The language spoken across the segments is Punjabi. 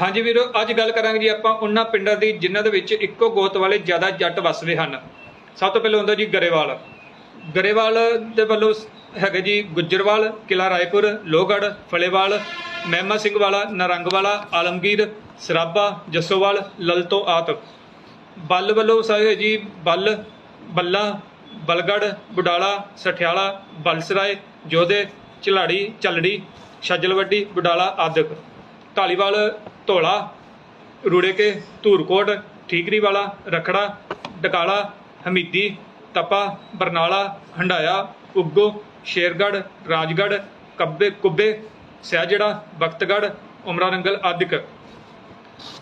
ਹਾਂਜੀ ਵੀਰੋ, ਅੱਜ ਗੱਲ ਕਰਾਂਗੇ ਜੀ ਆਪਾਂ ਉਹਨਾਂ ਪਿੰਡਾਂ ਦੀ ਜਿਨ੍ਹਾਂ ਦੇ ਵਿੱਚ ਇੱਕੋ ਗੋਤ ਵਾਲੇ ਜ਼ਿਆਦਾ ਜੱਟ ਵੱਸਦੇ ਹਨ। ਸਭ ਤੋਂ ਪਹਿਲਾਂ ਹੁੰਦਾ ਜੀ ਗਰੇਵਾਲ। ਗਰੇਵਾਲ ਦੇ ਵੱਲੋਂ ਹੈਗੇ ਜੀ ਗੁੱਜਰਵਾਲ ਕਿਲਾ ਰਾਏਪੁਰ, ਲੋਹਗੜ੍ਹ, ਫਲੇਵਾਲ, ਮਹਿਮਾ ਸਿੰਘ ਵਾਲਾ, ਨਰੰਗ ਵਾਲਾ, ਆਲਮਗੀਰ ਸਰਾਬਾ ਜੱਸੋਵਾਲ ਲਲਤੋ ਆਤਕ ਬੱਲ ਵੱਲੋਂ ਸਾਰੇ ਜੀ ਬੱਲ, ਬੱਲਾ ਬਲਗੜ ਬੁਡਾਲਾ, ਸਠਿਆਲਾ, ਬਲਸਰਾਏ, ਜੋਧੇ, ਝਲਾੜੀ ਚੱਲੜੀ ਛੱਜਲਵੱਡੀ, ਬੁਡਾਲਾ ਆਦਿਕ। ਢਾਲੀਵਾਲ ਧੋਲਾ, ਰੂੜੇਕੇ, ਧੂਰਕੋਟ ਠੀਕਰੀ ਵਾਲਾ ਰਖੜਾ, ਡਕਾਲਾ, ਹਮੀਦੀ, ਤਪਾ, ਬਰਨਾਲਾ, ਹੰਡਾਇਆ, ਉੱਗੋ ਸ਼ੇਰਗੜ ਰਾਜਗੜ ਕੱਬੇ, ਕੁੱਬੇ ਸਹਿਜੜਾ ਬਖਤਗੜ ਉਮਰਾ ਨੰਗਲ ਆਦਿਕ।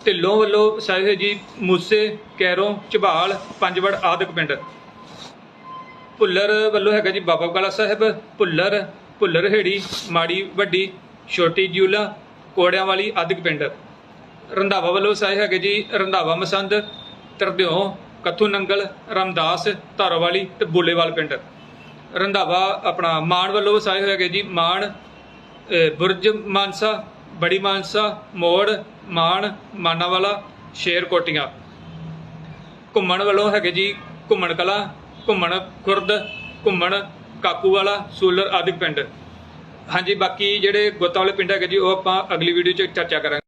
ਢਿੱਲੋਂ ਵੱਲੋਂ ਸਾਹਿਬ ਜੀ ਮੂਸੇ, ਕੈਰੋਂ, ਝਬਾਲ, ਪੰਜਵੜ ਆਦਿਕ ਪਿੰਡ। ਭੁੱਲਰ ਵੱਲੋਂ ਹੈਗਾ ਜੀ ਬਾਬਾ ਕਾਲਾ ਸਾਹਿਬ, ਭੁੱਲਰ ਭੁੱਲਰ ਹੇੜੀ, ਮਾੜੀ ਵੱਡੀ, ਛੋਟੀ ਜਿਉਲਾ ਕੋੜਿਆਂ ਵਾਲੀ ਆਦਿਕ ਪਿੰਡ। ਰੰਧਾਵਾ ਵੱਲੋਂ ਸਾਹਿਬ ਹੈਗੇ ਜੀ, ਰੰਧਾਵਾ ਮਸੰਦ, ਤਰਦਿਓ, ਕੱਥੂ ਨੰਗਲ, ਰਮਦਾਸ, ਧਾਰੋਵਾਲੀ ਤੇ ਬੋਲੇਵਾਲ ਪਿੰਡ। ਰੰਧਾਵਾ ਆਪਣਾ ਮਾਨ ਵੱਲੋਂ ਵਸਾਏ ਹੋਏ ਹੈਗੇ ਜੀ, ਮਾਨ ਬੁਰਜ ਮਾਨਸਾ, ਬੜੀ ਮਾਨਸਾ, ਮੋੜ, ਮਾਨ, ਮਾਨਾਵਾਲਾ, ਸ਼ੇਰ ਕੋਟੀਆਂ। ਘੁੰਮਣ ਵੱਲੋਂ ਹੈਗੇ ਜੀ, ਘੁੰਮਣ ਕਲਾ, ਘੁੰਮਣ ਖੁਰਦ, ਘੁੰਮਣ ਕਾਕੂ ਵਾਲਾ ਸੂਲਰ ਆਦਿ ਪਿੰਡ। ਹਾਂਜੀ, ਬਾਕੀ ਜਿਹੜੇ ਗੋਤਾ ਵਾਲੇ ਪਿੰਡ ਹੈਗੇ ਜੀ, ਉਹ ਆਪਾਂ ਅਗਲੀ ਵੀਡੀਓ 'ਚ ਚਰਚਾ ਕਰਾਂਗੇ।